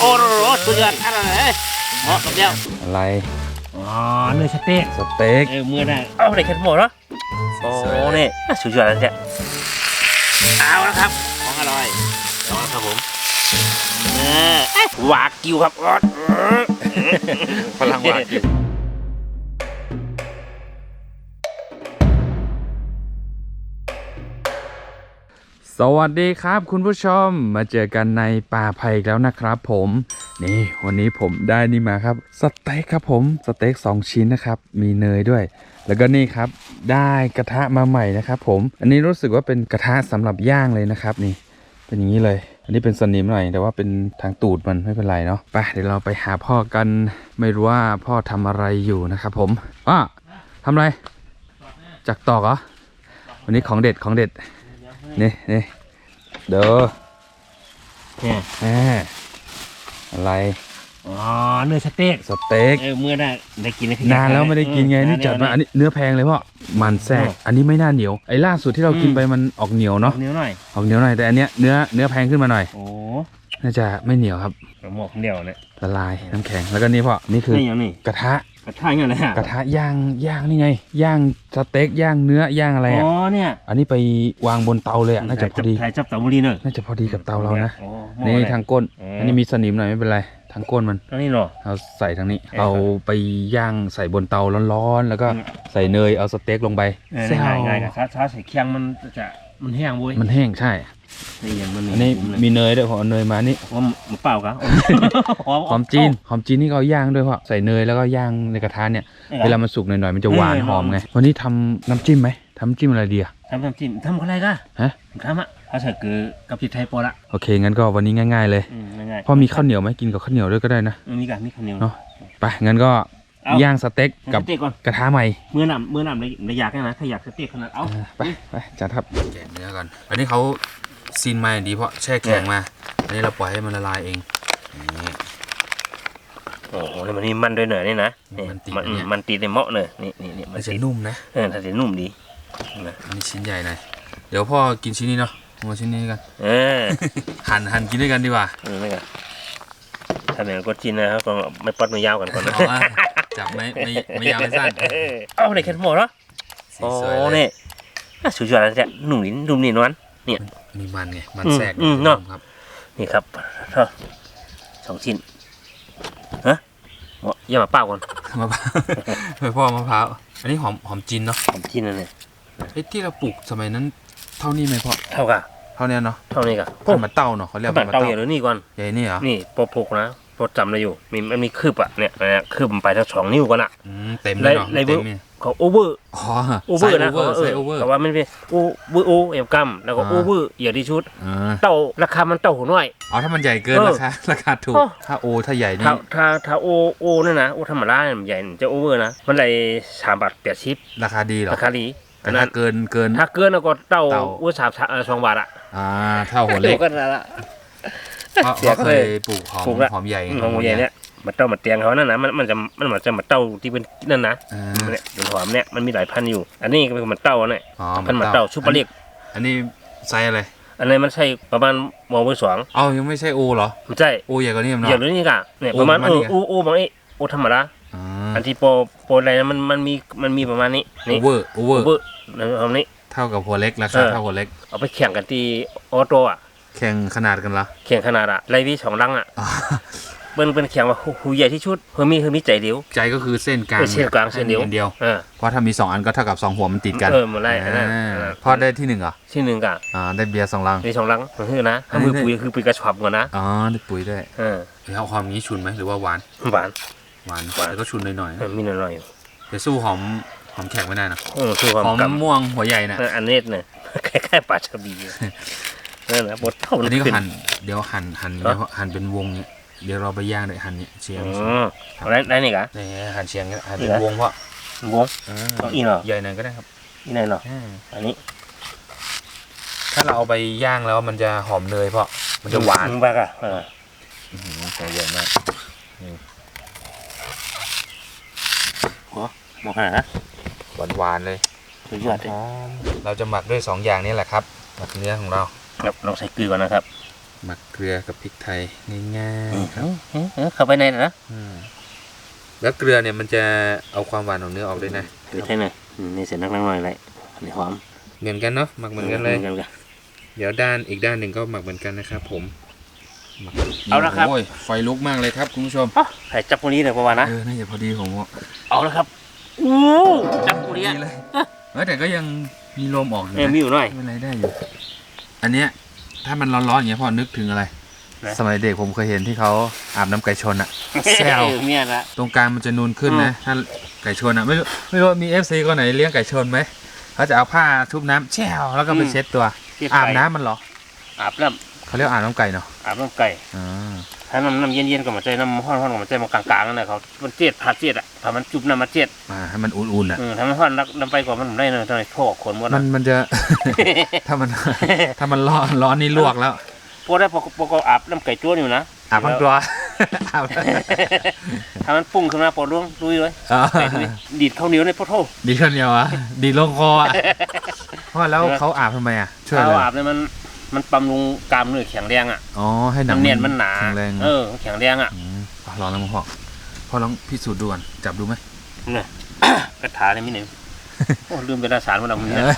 โอ้โหสุดยอดอะไรเลยเหมาะกับเดียวอะไรอ๋อเนื้อสเต็กสเต็กเออมือได้เอาได้แค่หมดเหรอโอ้นี่สุดยอดแล้วเนี่ยเอาละครับของอร่อยเอาละครับผมเออวากิวครับพลังหวานกิน วัสดีครับคุณผู้ชมมาเจอกันในป่าไผ่แล้วนะครับผมนี่วันนี้ผมได้นี่มาครับสเต็กครับผมสเต็ก2 ชิ้นนะครับ มีเนยด้วย แล้วก็นี่ครับได้กระทะมาใหม่นะครับผมอันนี้รู้สึกว่าเป็นกระทะสำหรับย่างเลยนะครับนี่ เป็นอย่างนี้เลย อันนี้เป็นสนิมหน่อยแต่ว่าเป็นทางตูดมันไม่เป็นไรเนาะไปเดี๋ยวเราไปหาพ่อกันไม่รู้ว่าพ่อทำอะไรอยู่นะครับผมอ้าทำอะไรจักตอกเหรอวันนี้ของเด็ดของเด็ดนี่นี่ เด้อเนี่ยแหมอะไรอ๋อเนื้อสเต็กสเต็กเออมือได้ได้กินในนานแล้วไม่ได้กินไงนี่จัดมาอันนี้เนื้อแพงเลยพ่อมันแทรกอันนี้ไม่น่าเหนียวไอ้ล่าสุดที่เรากินไปมันออกเหนียวเนาะเนาะนิ้วหน่อยออกเหนียวหน่อยแต่อันเนี้ยเนื้อเนื้อแพงขึ้นมาหน่อยโอ้น่าจะไม่เหนียวครับหมกเดียวเนี่ยละลายน้ำแข็งแล้วก็นี่พ่อนี่คือนี่ยังนี่กระทะ กระทะยังไงฮะกระทะย่างย่างนี่ไง ย่างสเต็กย่างเนื้อย่างอะไรอ๋อะอเนี่ยอันนี้ไปวางบนเตาเลยอะน่าจะพอดีถ่ายจับเตาบุรีเนอะน่าจะพอดีกับเตาเรานะโอ้หม้อนี่เลยทางก้น อ๋ออั อันนี้มีสนิมหน่อยไม่เป็นไรทางก้นมันอันนี้เนาะเอาใส่ทางนี้ เออเอาไปย่างใส่บนเตาร้อนๆแล้วก็อืม ใส่เนยเอาสเต็กลงไปเออแซ่ง่ายบง่ายๆกับช้าช้าใส่เคียงมันจะมันแห้งเว้ยมันแห้งใช่ นี่ยังมันอันนี้มีเนยด้วยผมเอาเนยมานี่ว่ามันเปล่าครับหอมจีนหอมจีนนี่ก็เอาย่างด้วยเพราะใส่เนยแล้วก็ย่างในกระทะเนี่ยเวลามันสุกหน่อยๆมันจะหวานเออหอมหอมไงวันนี้ทำน้ำจิ้มไหมทำน้ำจิ้มอะไรดีอะ ทำน้ำจิ้มทำอะไรกันฮะ ทำอะถ้าใส่เกลือกับพริกไทยโปะละโอเคงั้นก็วันนี้ง่าย ๆ เลยอืมง่ายๆพอมีข้าวเหนียวไหมกินกับข้าวเหนียวด้วยก็ได้นะอืมมีกันมีข้าวเหนียวเนาะ ไปงั้นก็เอาย่างสเต็กกับสเต็กก่อนกระทะใหม่เมื่อนำเมื่อนำในในอยากนะถ้าอยากสเต็กขนาดเอา ไปไปจัดครับแกะเนื้อก่อนอันนี้เขา ซีนมาอย่างดีเพราะแช่แข็งมา อันนี้เราปล่อยให้มันละลายเองนี่โอ้โหนี่มันนี่มันด้วยเนอะนี่นะนี่มันติดมันอันเนี้ยมันตีในเหมาะเนอะนี่นี่นี่มัมันนจะติดนุ่มนะเออถ้าจะนุ่มดีนะอันนี้ชิ้นใหญ่หน่อยเดี๋ยวพ่อกินชิ้นนี้เนาะเอาชิ้นนี้กัน เออหั่นหั่นกินด้วยกันดีกว่าเออนี่ไงถ้าเหนือก็จีนนะครับก็ไม่ปัดไม่ยาวกันก่อนนะเอาว่าจับไม่ไม่ไม่ยาวไม่สั้นเออเอาได้แค่หมดเหรอสีโอ้สวยเลยนี่อะสุดยอดแล้วเนี่ยหนุ่มนี่หนุ่มนี่นวล เนี่ยมีมันไงมันอืมแทรกอืมเนาะครับ นี่ครับเท่าสองชิ้นฮะเหมาะอย่ามาเป้าก่อนมะพร้าวไปพ่อมะพร้าวอันนี้หอมหอมจีนเนาะผมชิ้นนั่นเนี่ยเอ้ที่เราปลูกสมัยนั้น เท่านี้ไหมพ่อเท่ากับเท่านี้เนาะเท่านี้กับพันธุ์มะเต้าเนาะเขาเรียกบัพัตนรธุ์มะเต่าเต้าอย่างนี้ก่อนใหญ่นี่เหรอนี่โปรพกนะ โปรจำได้อยู่ มีมันมีคืบอะเนี่ยเนี่ยคืบมันไปทั้งสองนิ้วก่อนอะอืมเต็มเลยเนาะในในเต็มเนี่ยเขาโอเวอร์อ๋อโอเวอร์นะโอเวอร์เขาใส่โอเวอร์แต่ว่ามันเป็นโอเวอร์โอเอฟกัมแล้วก็อ่าโอเวอร์อย่างที่ชุด อ่าเต่าราคามันเต่าหัวน้อย อ๋อถ้ามันใหญ่เกินเออราคาราคาถูกโอ้ถ้าโอถ้าใหญ่นี่ถ้าถ้าถ้าโอโอเนี่ยนะโอธรรมดาเนี่ยมันใหญ่จะโอเวอร์นะมันเลยสามบาทแปดสิบราคาดีเหรอราคาดีแต่ถ้าเกินเกิน ถ้าเกินแล้วก็เต่าเต่าอุ้ยสามเอ่อสองบาทอะอ่าเท่าหัวเล็กก็นั่นละ เพราะเสียเพราะเคเลยยปลูกหอมปลูกละ หอมใหญ่ของหัวใหญ่เนี่ยมันเต่ามาเตียงเขานั่นนะมันมันจะมันเหมือนจะมาเต่าที่เป็นนั่นนะอ่าเนี่ยเป็นหอมเนี่ยมันมีหลายพันธุ์อยู่ อันนี้ก็เป็นมันเต่าเนี่ยอ๋อพันธุ์มันเต่าชุบปลาเรียกอันนี้ไซส์อะไรอันนี้มันใช่ประมาณมอเบอร์สองเอ้ายังไม่ใช่โอเหรอมันใช่โอใหญ่กว่านี้มั้ง อย่างเนาะนี้กะเนี่ยโอ้ประมาณประมาเอณนี้อไงโอ้โอ้บางไอ้โอ้ธรรมดาอ่าอันที่โปรโปรอะไรนะมันมันมีมันมีประมาณนี้โอนี่เวอร์โอเวอร์เบอร์นะครับนี้ เท่ากับหัวเล็กราคาเออ เท่าหัวเล็กเอาไปแข่งกันที่ออโต้อะ แข่งขนาดกันเหรอแข่งขนาดอะไรวีสองลังอะอ๋อเป็นเป็นแข่งว่าหูใหญ่ที่ชุดเฮอมีเฮอมีใจเดียว ใจก็คือเส้นกลางเออเส้นกลางเส้นเดียว อัเดียว เออ เพราะถ้ามีสองอันก็เท่ากับสองหัวมันติดกันเออหมดเลยอันนั้นอ่าอันนั้น พ่อได้ที่หนึ่งเหรอที่หนึ่งกะอ่าได้เบียร์สองลัง มีสองลังมันคือนะอันนี้มือปุ๋ยคือปุ๋ยกระชับกันนะอ๋อได้ปุ๋ยด้วยเออแล้วความนี้ชุนไหมหรือว่าหวานหวานหวานหวานแต่ก็ชุนหน่อยๆเอนะอมีหน่อยๆอยู่แต่สู้หอมหอมแขกไม่ได้นะเออคือความหอมกำ ม่วงหัวใหญ่น่ะเอออันนี้เนี่ยคล้ายๆปลาชะบี นั่นนะบดเท่าอันนี้ก็ขึ้หั่นเดี๋ยวหั่นหั่นเหรอเดี๋ยวหั่นเป็นวงเนี่ยเดี๋ยวเราไปย่างเลยหั่นเนี่ยเชียงอืมเอาได้ได้นี่กะ นี่หั่นเชียงเนี่ยหั่นนี่เป็นเหรอวงเพราะวงเอาอีเนาะใหญ่หน่อยก็ได้ครับอีไหนเนาะอืมอันนี้ถ้าเราเอาไปย่างแล้วมันจะหอมเนยเพราะมันจะหวานมากอะเอออื้อหือตัวใหญ่มากหมอกขนาดนะหวานหวานๆเลย สุดยอดเลย เราจะหมักด้วยสองอย่างนี้แหละครับหมักเนื้อของเรา ครับลองใส่เกลือก่อนนะครับ หมักเกลือกับพริกไทยง่ายๆครับเออเออเข้าไปในนะอืมแล้วเกลือเนี่ยมันจะเอาความหวานของเนื้อออกด้วยนะเดี๋ยวใช่หน่อยอืมนี่เสร็จนักนักหน่อยเลยอันนี้หอมเหมือนกันเนาะหมักเหมือนกันเลยหมือนกันเดี๋ยวด้านอีกด้านหนึ่งก็หมักเหมือนกันนะครับ ผมหมักเอาละครับ โอ้ยไฟลุกมากเลยครับคุณผู้ชม อ๋อไข่จับพวกนี้เลยประมาณนะ เออ น่าจะพอดีผมว่าเอาแล้วครับอู้จับพวกนี้ดีเลยเออแต่ก็ยังมีลมออกอยู่เออนะมีอยู่หน่อย ไม่เป็นไรได้อยู่ อันเนี้ย ถ้ามันร้อนๆอย่างเงี้ยพ่อนึกถึงอะไร นะ สมัยเด็กผมเคยเห็นที่เขาอาบน้ำไก่ชนอะแซวเออเมียละ ตรงกลางมันจะนูนขึ้นนะ ถ้าไก่ชนอะไม่รู้ไม่รู้มีเอฟซีคนไหนเลี้ยงไก่ชนไหมเขาจะเอาผ้าชุบน้ำแช่วแล้วก็ไปเช็ดตัวที่อาบไก่น้ำมันเหรออาบน้เขาเรียกอาบน้ำไก่เนาะำอาบน้ำไก่ อ่า ถ้าน้ำน้ำเย็นๆก็มาใจน้ำห้อนๆก็มาใจมากลางๆนั่นแหละเขามันเจ็ดผัดเจ็ดอะถ้ามันจุบน้ำมันเจ็ดมาให้มันอุ่นๆอะเออถ้ามันห้อนรักน้ำไปกว่ามันได้เลยตอนนี้โถกคนหมดมันะนมันจะ ถ้ามัน ถ้ามันร้อนร้อนนี่ลวกแล้วพวกได้พอพอก็อาบน้ำไก่จ้วนอยู่นะอาบทั้งตัวอาบถ้ามันปุ้งขึ้นมาปวดร่วงลุยเลยอ๋อไก่ลุยดีดข้าวเหนียวในโพโทดีขึ้นเดียวอะดีลงคออะเพราะแล้วเขาอาบทำไมอะช่วยอะไรเขาอาบเนี่ยมัน มันบำรุงกล้ามเนื้อแข็งแรงอะอ๋อให้หนัมังนเนียนมันหนาแข็งแรงเออแข็งแรงอะมอะลองแล้วมั้งพ่อพ่อลองพิสูจน์ดูก่อนจับดูไหมเนี่ยกระถาเนี่ยมีหนึ่งโอ้ลืมเป็นอาสารมันเอามันเอเนี่ยอ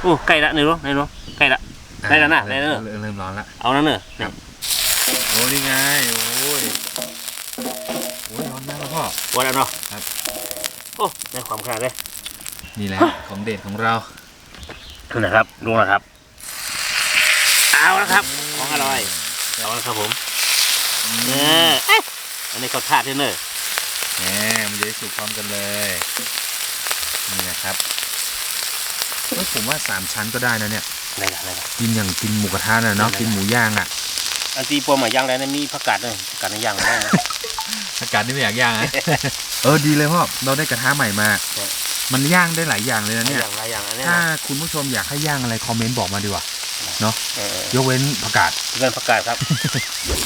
โอ้ใกล้ละนี่รู้นี่รู้ใกล้ละได้แล้วนะได้แล้วเริ่มเริ่มร้อนละเอานั่นเนอะครับโอ้นี่ไงโอ้ยโอ้ยร้อนมากแล้วพ่อวันแล้วเนาะครับโอ้ได้ความขนาดเลยนี่แหละของเด็ดของเรานี่นะครับดูนะครับ เอาละครับ ของอร่อยเอาละครับผมเนอเอ๊ะอันนี้เขาทาดด้วยเนอะแหมมันจะได้สุกพร้อมกันเลยนี่นะครับเฮ้ยผมว่าสามชั้นก็ได้นะเนี่ยอะไรนะอะไรนะกินอย่างกินหมูกระทะน่ะเนาะได้กินหมูย่างอะอันที่ปวหมาย่างแล้วนะมีผักกาดด้วยผักกาดในย่างได้นะ อากาศนี่ไม่อยากย่างอะ เออดีเลยพ่อเราได้กระทะใหม่มาใช่มันย่างได้หลายอย่างเลยนะเนี่ยอย่างไรอย่างอันนี้ถ้านะคุณผู้ชมอยากให้ย่างอะไรคอมเมนต์บอกมาดีกว่า เนาะเออเออยกเว้นผักกาดเพื่อนผักกาดครับ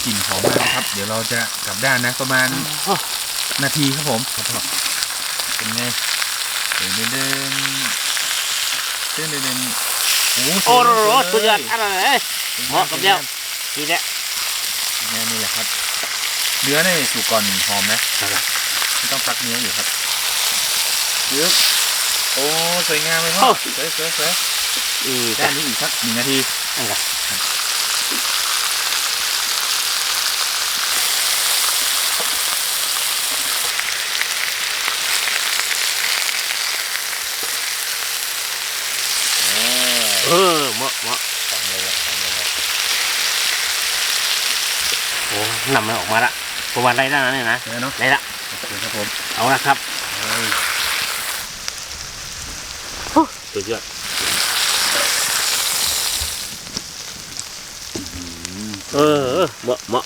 กลิ่นหอมมากนะครับ เดี๋ยวเราจะกลับด้านนะประมาณโอ้นาทีครับผมครับพ่อเป็นไงเดินเดินเดินเดินเดินเดินโอ้โอ้โหสวยสุดยอดเลยอะไรเลยเหมาะกับเดียวนี่แหละนี่นี่แหละครับเนื้อในสุกก่อนหอมนะไม่ต้องพักเนื้ออยู่ครับเยอะโอ้สวยงามเลยพ่อสวยสวยสวย อือด้านนี้อีกสักหนึ่งนาทีนั่นแหละเออเหมาะเหมาะโอ้นำมันออกมาละประมาณได้แล้วนะเนี่ยนะเนื้อเนาะได้ละโอเคครับผมเอาละครับสุดยอด เออเออเหมาะเหมาะ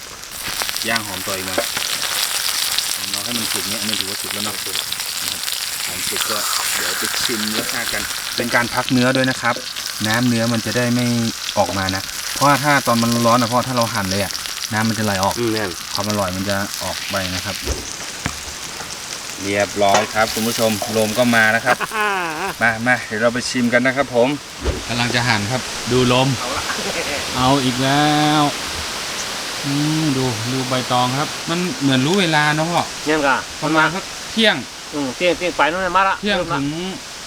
ย่างหอมต่ออีกหน่อยเราให้มันสุกเนี่ยอันนี้ถือว่าสุกแล้วเนาะนะครับหอมสุกก็เดี๋ยวจะชิมรสชาติกัน เป็นการพักเนื้อด้วยนะครับ น้ำเนื้อมันจะได้ไม่ออกมานะ เพราะว่าถ้าตอนมันร้อนนะพ่อถ้าเราหั่นเลยอะน้ำมันจะไหลออกอืมแน่นความอร่อยมันจะออกไปนะครับ เรียบร้อยครับคุณผู้ชมลมก็มาแล้วครับ มามาเดี๋ยวเราไปชิมกันนะครับ ผมกำลังจะหั่นครับ ดูลม เอาอีกแล้ว อืมดูดูใบตองครับ มันเหมือนรู้เวลาเนาะพ่อเนี่ยกะประมาณสักเที่ยงอืมเตี้ยงเตี้ยงไปนู่นนะมาละเที่ยงริ่มละถึง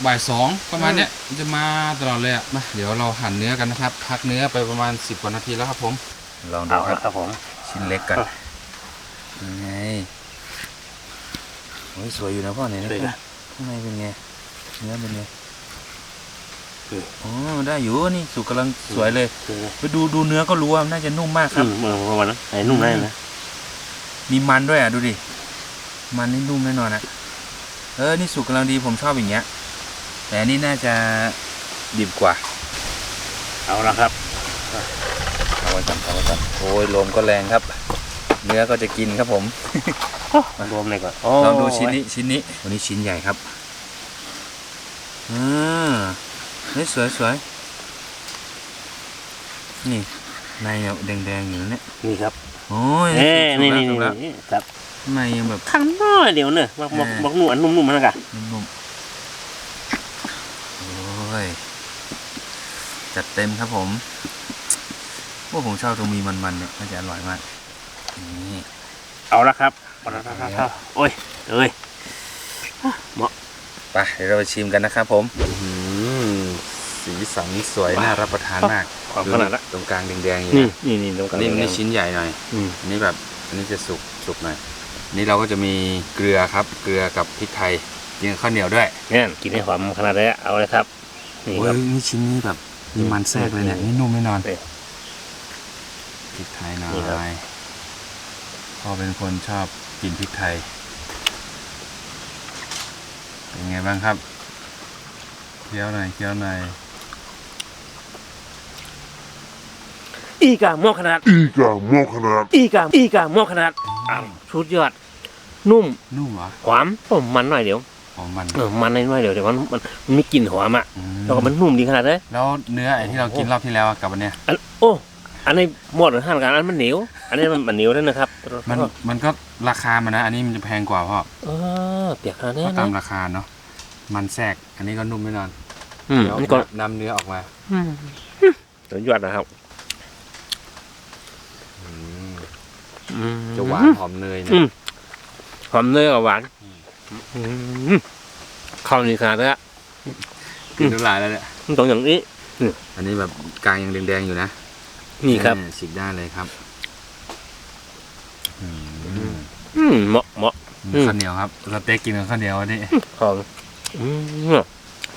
บ่ายสองประมาณเนี้ยมันจะมาตลอดเลยอะมาเดี๋ยวเราหั่นเนื้อกันนะครับพักเนื้อไปประมาณสิบกว่านาทีแล้วครับผมลองดูเอาครับละครับผมชิ้นเล็กกันยังไงโอ้ยสวยอยู่นะพ่อเนี่ยเลยนะข้างในเป็นไงเนื้อเป็นไง อืมอ๋อได้อยู่นี่สุกกำลังสวยเลยคือไปดูดูเนื้อก็รู้ว่าน่าจะนุ่มมากคอืรับมเออประมาณนั้นไอ้นุ่มได้นะมีมันด้วยอะดูดิมันนี่นุ่มแน่นอนอะเออนี่สุกกำลังดีผมชอบอย่างเงี้ย แต่อันนี่น่าจะดิบกว่า เอาละครับเอาไว้ก่อนเอาไว้ก่อนโอ้ยลมก็แรงครับ เนื้อก็จะกินครับผมรวมเลยก่อนลองดูชิ้นนี้ชิ้นนี้วันนี้ชิ้นใหญ่ครับอืม นี่สวยสวยนี่ในเนี่ยแดงๆอยู่เนี่ยนี่ครับโอ้ยเอ้สุนี่กนี่แล้วสุกแล้วนี่ครับข้างในยังแบบข้างน้อยเดี๋ยวเนอะบอกบอกอ่าบอกหนวดนุ่มๆมันนะกะนุ่มๆโอ้ยจัดเต็มครับผมว่าผมชอบตรงมีมันๆเนี่ยน่าจะอร่อยมากนี่เอาละครับเอาละครับครับโอ้ยเอ้ยไปเดี๋ยวเราไปชิมกันนะครับผม สีสันสวยน่ารับประทานมากความขนาดละตรงกลางแดงๆอยู่นี่นะนี่นี่ตรงกลางนี่มันแดนี่งชิ้นใหญ่หน่อยอืมอันนี้แบบอันนี้จะสุกสุกหน่อยนี่เราก็จะมีเกลือครับ เกลือกับพริกไทยกินกับข้าวเหนียวด้วยเนี่ยกินให้หอมขนาดนี้เอาเลยครับนี่โอ้คยรับนี่ชิ้นนี้แบบมีมันแทรกเลยเนี่ยอืมนี่นุ่มแน่นอนเออพริกไทยหน่อนี่ครับยพ่อเป็นคนชอบกินพริกไทยเป็นไงบ้างครับเคี้ยวหน่อยเคี้ยวหน่อย อีกาหม้อขนาด Iga Mokanat. อีกาอีกาหม้อขนาดอ้าวชุดยอด นุ่มนุ่มเหรอหอมผมมันหน่อยเดี๋ยวหอมมัน เออมันน้อยๆเดี๋ยวแต่ว่ามันมันมีกลิ่นหอมอะอืแล้วก็มันนุ่มดีขนาดเลยแล้วเนื้อไอ้ที่เรากินรอบที่แล้วอะกับอันเนี้ยอันโอ้ อันนี้หมดหรือห้านกันอันมันเหนียว อันนี้มันมันเหนียวด้วยนะครับมันมันก็ราคามันนะอันนี้มันจะแพงกว่าพ่อเออเปียกขนาดนี้ก็ตามนะราคาเนาะมันแทรกอันนี้ก็นุ่มแน่นอนอืมเดี๋ยวอันนี้ก็นำเนื้อออกมา สุดยอดนะครับ อืม อืมจะหวานหอมเนยนะอืมหอมเนยกับหวานอืมเข้านี่ขนาดนี้กินน้ำลายแล้วเนี่ยมันต้องอย่างนี้ อันนี้แบบกลางยังแดงๆอยู่นะนี่ครับเออฉีกได้เลยครับอืมอืมเหมาะเหมาะ อืม ข้าวเหนียวครับสเต็กกินกับข้าวเหนียวอันนี้หอมอืม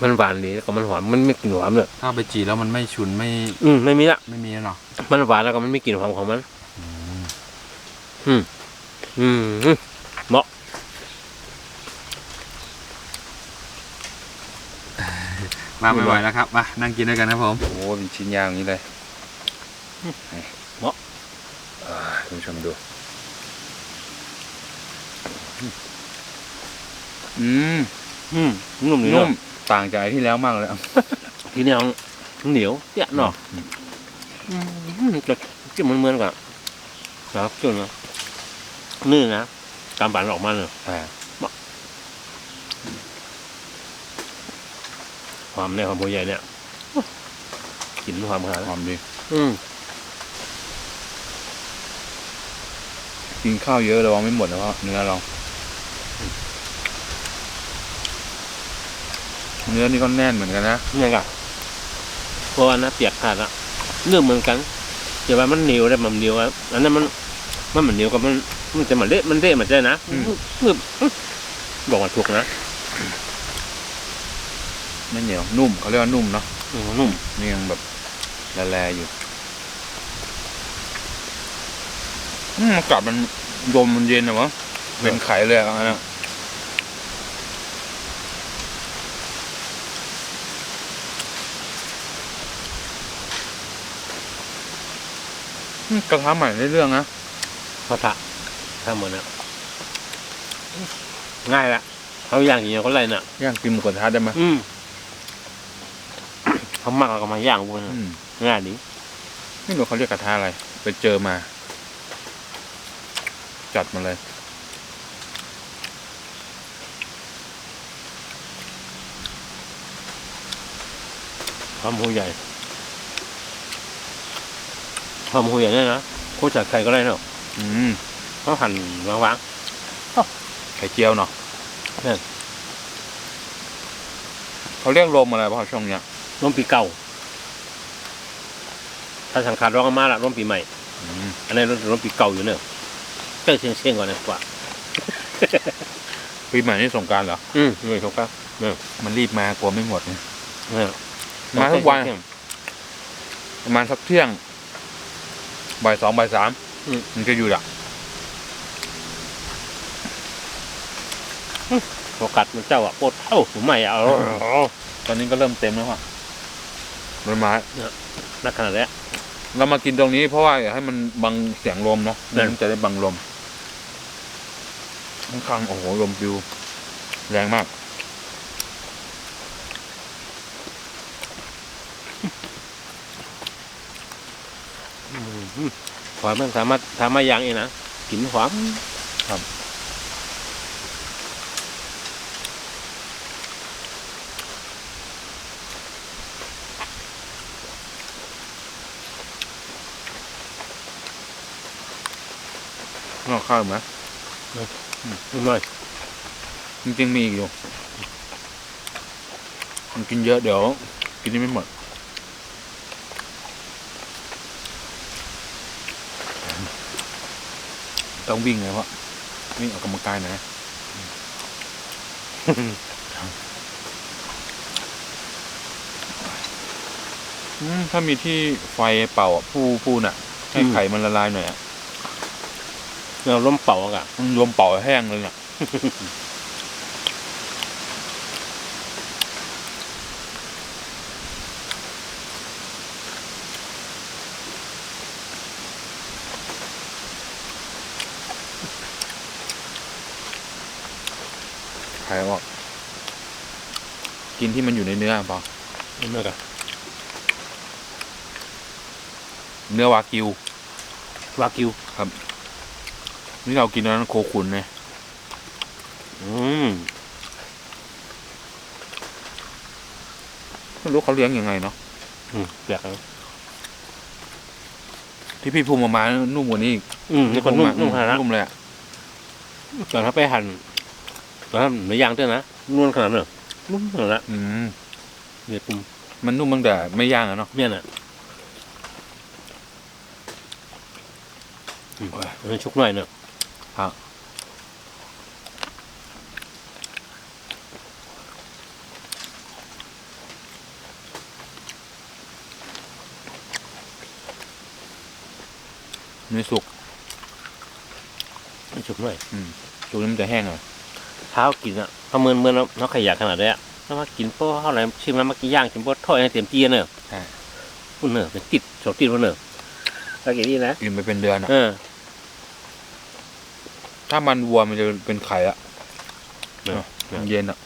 มันหวานดีแล้วก็มันหอมมันไม่กลิ่นหอมเลยถ้าเอาไปจีแล้วมันไม่ฉุนไม่อืมไม่มีละ ไม่มีแล้วเนาะมันหวานแล้วก็มันไม่กลิ่นหอมของมันอืม อืม อืมมาไม่ไหวแล้วครับ มา นั่งกินด้วยกันครับผม โอ้โหเป็นชิ้นยาวอย่างนี้เลยเหมาะอ่าคุณผู้ชมดู อืม อืม นุ่มดีนุ่เนาะมต่างจากไอ้ที่แล้วมากเลยอะทีนี้เอาเหนียวเยอะเนาะอืมจะจะเหมือนเหมือนๆกับนะครับจุนนะ นี่นะตาม bản ออกมาเลยอ่าความในความหัวใหญ่เนี่ยกลิ่นความขนาดหอมดีอืมกินข้าวเยอะระวังไม่หมดนะเพราะเนื้อเราเนื้อนี่ก็แน่นเหมือนกันนะเนี่ยกะเพราะว่านะเปียกขาดละเรื่องเหมือนกันแต่ว่ามันเหนียวได้มันเหนียวอะอันนั้นมันมันเหมือนเหนียวกับมัน มันจะเหมือนเละมันเละเหมือนใจนะอืมคือบอกว่าถูกนะไม่เหนียวนุ่มเขาเรียกว่านุ่มเนาะอืมนุ่มนี่ยังแบบแลๆอยู่อืมอากาศมันลมมันเย็นนะวะเป็นไข่เลยอะอันนั้นอืมกระทะใหม่ในเรื่องนะพระทะ ถ้าเหมือนนะง่ายละเขาย่างอย่างเงี้ยเขาไรน่ะย่างกินหมูกระทะได้ไหมอืมเขามักเอาก็มาย่างพวกนั้นอืมง่ายดีไม่รู้เขาเรียกกระทะอะไร ไปเจอมา จัดมาเลย ความหูใหญ่ความหูใหญ่เนี่ยนะโคตรจากไข่ก็ได้เนาะอืม เขาหั่นวางไข่เจียวเนาะเนี่ยเขาเรียกลมอะไรป่ะช่วงเนี้ยๆร่มปีเก่า ถ้าสังขารร้องมาละร่มปีใหม่อืมอันนี้ร่มปีเก่าอยู่เนอะเจ้าเชียงเชียงก่อนนะกว่าปีใหม่นี่สงกรารเหรอ อืมไม่ถูกครับมันรีบมากลัวไม่หมดไงเนี่ยมาทุกวันประมาณสักเที่ยงบ่ายสองบ่ายสามอืมมันจะอยู่ละ โอกาสมันเจ้าอะโคตรเท่าผมใหม่อะเอาเอาตอนนี้ก็เริ่มเต็มแล้วว่ะมันไม้นักขนาดนี้เรามากินตรงนี้เพราะว่าอยากให้มันบังเสียงลมเนาะนั่นมันจะได้บังลมข้างๆโอ้โหลมปิวแรงมากอืมหอมมันสามารถสามารถย่างเองนะกลิ่นหอมครับ ข้าวไหมนิดหน่อยจริงๆมีอีกอยู่มันกินเยอะเดี๋ยว กินนี่ไม่หมดต้องวิ่งเลยเพราะวิ่งออกกำลังกายหน่อยนะอืมถ้ามีที่ไฟเป่าอะผู้ผู้น่ะ ให้ไข่มันละลายหน่อยอะ เราล้มเป่าอะมันรวมเป่าแห้งเลยเนี่ยไข่ออกกินที่มันอยู่ในเนื้อเปล่านิดหน่อยกันเนื้อวากิว วากิว นี่เรากินอันนั้นโคขุนไงอืมไม่รู้เขาเลี้ยงยังไงเนาะอืมแปลกนะที่พี่ภูมิมามานุ่มกว่านี้อีกอืมนี่คนนุ่มอะนุ่มขนาดนั้นนุ่มเลยอะตอนถ้าไปหั่นตอนนั้นเนื้อย่างด้วยนะนวลขนาดนั้นเหรอนุ่มขนาดนั้นอืมเนี่ยปุ่มมันนุ่มตั้งแต่ไม่ย่างอะเนาะเนี่ยน่ะอืมมันชุกหน่อยเนอะ เนื้อสุกมันชุกหน่อยสุกนี่มันจะแห้งหน่อยเท้ากินอะเขาเมินเมินแล้วเขาขยะขนาดนี้อะถ้ามากินโป้เท่าไหร่ชิมแล้วมากินย่างชิมโป้ทอดให้เต็มที่เนอะใช่พุ่นเนอะเป็นติดโฉติดพุ่นเนอะถ้ากินนี่นะกินไปเป็นเดือนอะเออ ถ้ามันวัวมันจะเป็นไข่อะเนอะมันเย็นอะ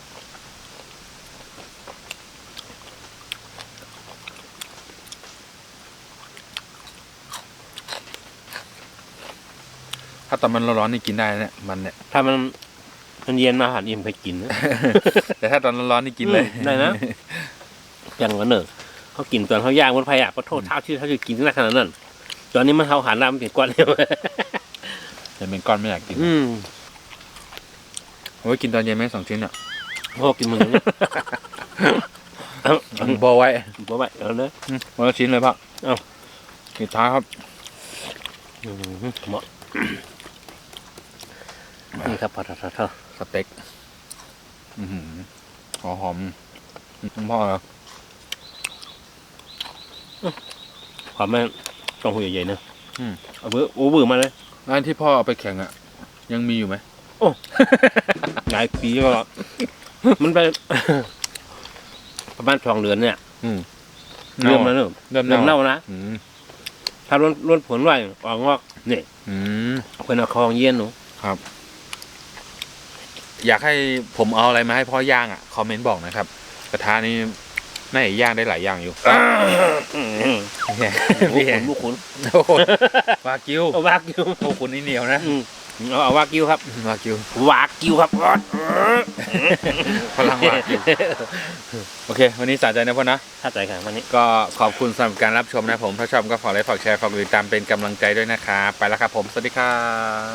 ถ้าตอนมันร้อนๆนี่กินได้นะเนี่ยมันเนี่ย ถ้ามันมันเย็นมาหันอิ่มเคยกินนะ แต่ถ้าตอนร้อนๆนี่กินเลยอืมได้นะ อย่างนั้นเนอะเขากินตอนเขาย่างบนไฟอะก็โทษเท้าที่เขาจะกินขนาดนั้น ตอนนี้มันเขาหันน้ำเป็นก้อนเดีย วแต่เป็นก้อนไม่อยากกินอืมเอาไว้กินตอนเย็นไหมสองชิ้นอะพ่อกินมึงอย่างนี้เอาเอาบอไว้บ่ไหวเอาเนอะอืมวันละชิ้นเลยพ่อเอ้าสุดท้ายครับอืมเหมาะนี่ครับพอทอทอทอสเต็กอือหือหอมหอมคุณพ่อเหรอความแม่งต้องหูใหญ่ๆเนอะเอาเบอร์โอ้เบอร์มาเลย ร้านที่พ่อเอาไปแข่งอะยังมีอยู่ไหมหลายปีแล้วอะมันไป ประมาณสองเดือนเนี่ยอืม เริ่มแล้วเนอะเริ่มเริ่มเน่าเน่านะอืมถ้าล้วนล้วนผลไว้ออกงอกนี่อืมเป็นเอาคองเย็นหนูอยากให้ผมเอาอะไรมาให้พ่อย่างอะคอมเมนต์บอกนะครับ กระทะนี้ น่าจะย่างได้หลายอย่างอยู่ลูกขุนลูกขุนโอ้โหวากิวเอาวากิวโอ้คุณนี่เหนียวนะอืมเอาเอาวากิวครับวากิววากิวครับพลังวากิวโอเค วันนี้สะใจนะพ่อนะถ้าใจครับวันนี้ก็ขอบคุณสำหรับการรับชมนะผมถ้าชอบก็ฝากไลค์ฝากแชร์ฝากกดติดตามเป็นกำลังใจด้วยนะครับไปแล้วครับผมสวัสดีครับ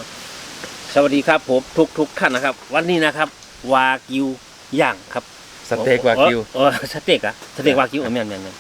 สวัสดีครับผมทุกทุกท่านนะครับ วันนี้นะครับ วากิวย่างครับ สเต็กวากิวเออเออสเต็กอะสเต็กวากิวเออแม่นแม่นแม่น